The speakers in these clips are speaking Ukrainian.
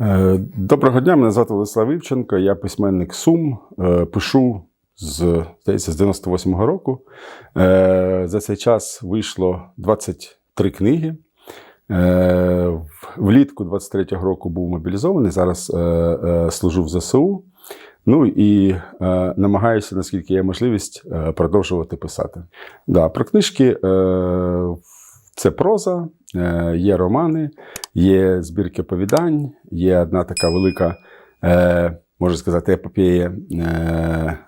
Е, Доброго дня, мене звати Владислав Івченко, я письменник Сум. Е, Пишу з, здається, з 98-го року. Е, За цей час вийшло 23 книги. Влітку 23-го року був мобілізований, зараз служу в ЗСУ. Ну і е, намагаюся, наскільки є можливість, е, продовжувати писати. Да, про книжки е, це проза, е, є романи, є збірки оповідань, є одна така велика, е, можна сказати, епопея е,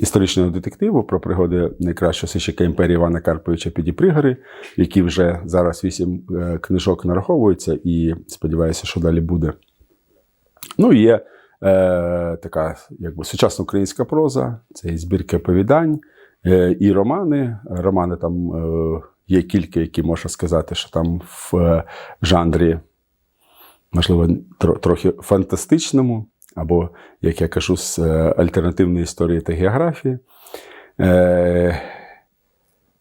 історичного детективу про пригоди найкращого сищика імперії Івана Карповича Підіпригори, які вже зараз вісім книжок нараховуються, і сподіваюся, що далі буде. Ну, є е, така якби сучасна українська проза, це і збірки оповідань, е, і романи. Романи там е, є кілька, які можна сказати, що там в е, жанрі, можливо, трохи фантастичному, або, як я кажу, з е, альтернативної історії та географії. Е,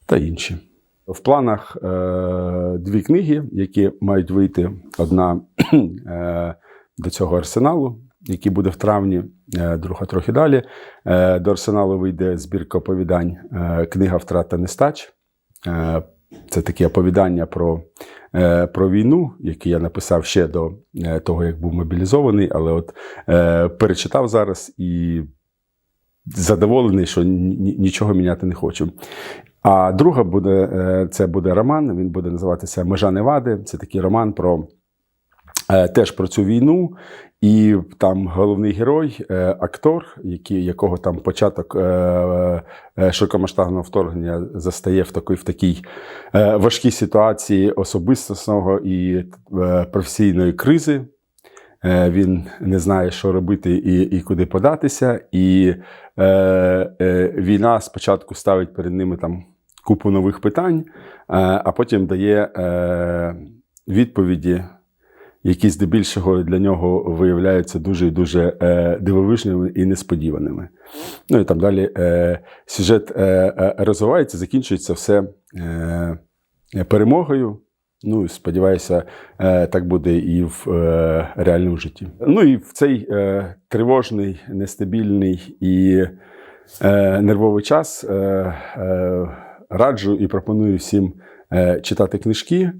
та інші. В планах дві книги, які мають вийти. Одна до цього арсеналу, який буде в травні, друга трохи далі. До арсеналу вийде збірка оповідань Книга втрата нестач. Це такі оповідання про, е, про війну, які я написав ще до е, того, як був мобілізований, але от е, перечитав зараз і задоволений, що ні- ні- нічого міняти не хочу. А друга буде е, це буде роман. Він буде називатися Межа Невади. Це такий роман про теж про цю війну. І там головний герой, е, актор, який, якого там початок е, е, широкомасштабного вторгнення застає в такій, в такій е, важкій ситуації особистісного і е, професійної кризи. Е, Він не знає, що робити і, і куди податися. І е, е, війна спочатку ставить перед ними там купу нових питань, е, а потім дає е, відповіді, які здебільшого для нього виявляються дуже і дуже е, дивовижними і несподіваними. Ну і там далі е, сюжет е, розвивається, закінчується все перемогою. Ну, і сподіваюся, так буде і в реальному житті. Ну і в цей тривожний, нестабільний і нервовий час раджу і пропоную всім читати книжки.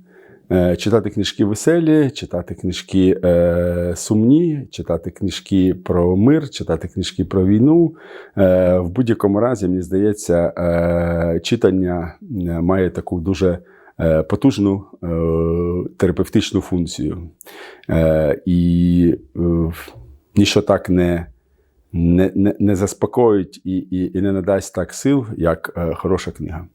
Е, Читати книжки веселі, читати книжки е, сумні, читати книжки про мир, читати книжки про війну. Е, в будь-якому разі, мені здається, е, читання е, має таку дуже е, потужну е, терапевтичну функцію. Е, і е, ніщо так не, не, не, не заспокоїть і, і, і не надасть так сил, як е, хороша книга.